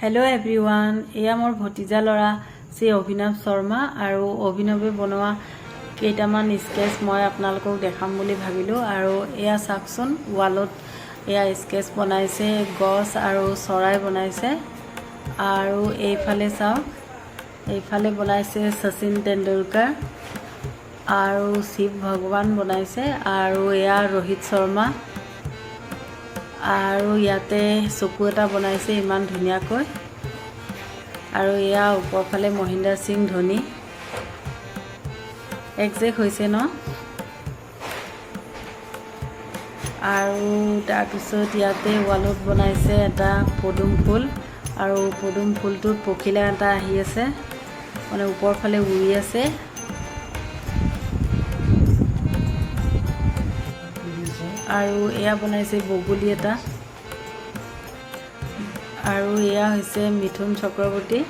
Hello' everyone এয়া মোৰ ভতিজা ল'ৰা, শ্ৰী অভিনৱ শৰ্মা আৰু অভিনৱে বনোৱা কেইটামান স্কেচ মই আপোনালোকক দেখাম বুলি ভাবিলোঁ। আৰু এয়া চাওকচোন, ৱালত এয়া স্কেচ বনাইছে, গছ আৰু চৰাই বনাইছে। আৰু এইফালে চাওক, এইফালে বনাইছে শচীন তেণ্ডুলকাৰ আৰু শিৱ ভগৱান বনাইছে। আৰু এয়া ৰোহিত শৰ্মা আৰু ইয়াতে চকু এটা বনাইছে ইমান ধুনীয়াকৈ। আৰু এয়া ওপৰফালে মহিন্দ্ৰ সিং ধোনী। একজেক্ট হৈছে ন? আৰু তাৰপিছত ইয়াতে ৱালত বনাইছে এটা পদুম ফুল। আৰু পদুম ফুলটোত পখিলা এটা আহি আছে। মানে ওপৰ ফালে উৰি আছে। আৰু এয়া বনাইছে বগলী এটা। আৰু এয়া হৈছে মিথুন চক্ৰৱৰ্তী।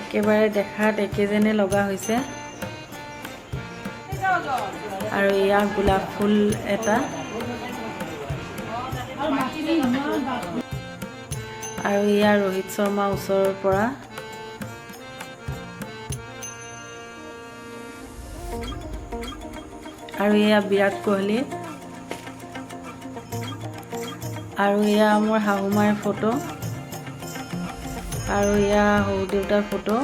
একেবাৰে দেখাত একে লগা হৈছে। আৰু এয়া গোলাপ ফুল এটা। আৰু এয়া ৰোহিত শৰ্মা ওচৰৰ পৰা। আৰু এয়া বিৰাট কোহলি। আৰু এয়া মোৰ শাহু মাৰ ফটো, আৰু এয়া সৰু দেউতাৰ ফটো,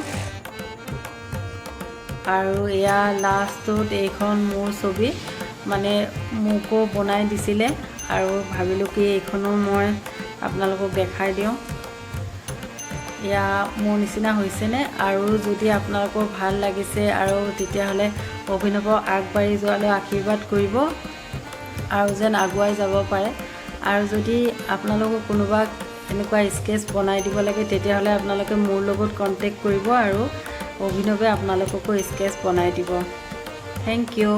আৰু এয়া লাষ্টত এইখন মোৰ ছবি মানে মোকো বনাই দিছিলে আৰু ভাবিলোঁ কি এইখনো মই আপোনালোকক দেখাই দিওঁ। এয়া মোৰ নিচিনা হৈছেনে? আৰু যদি আপোনালোকৰ ভালো লাগিছে আৰু তেতিয়াহ'লে অভিনৱক আগবাঢ়ি যোৱালৈ আশীৰ্বাদ কৰিব আৰু যেন আগুৱাই যাব পাৰে। আৰু যদি আপোনালোকক কোনোবা এনেকুৱা স্কেচ বনাই দিব লাগে তেতিয়াহ'লে আপোনালোকে মোৰ লগত কণ্টেক্ট কৰিব আৰু অভিনৱে আপোনালোককো স্কেচ বনাই দিব। Thank you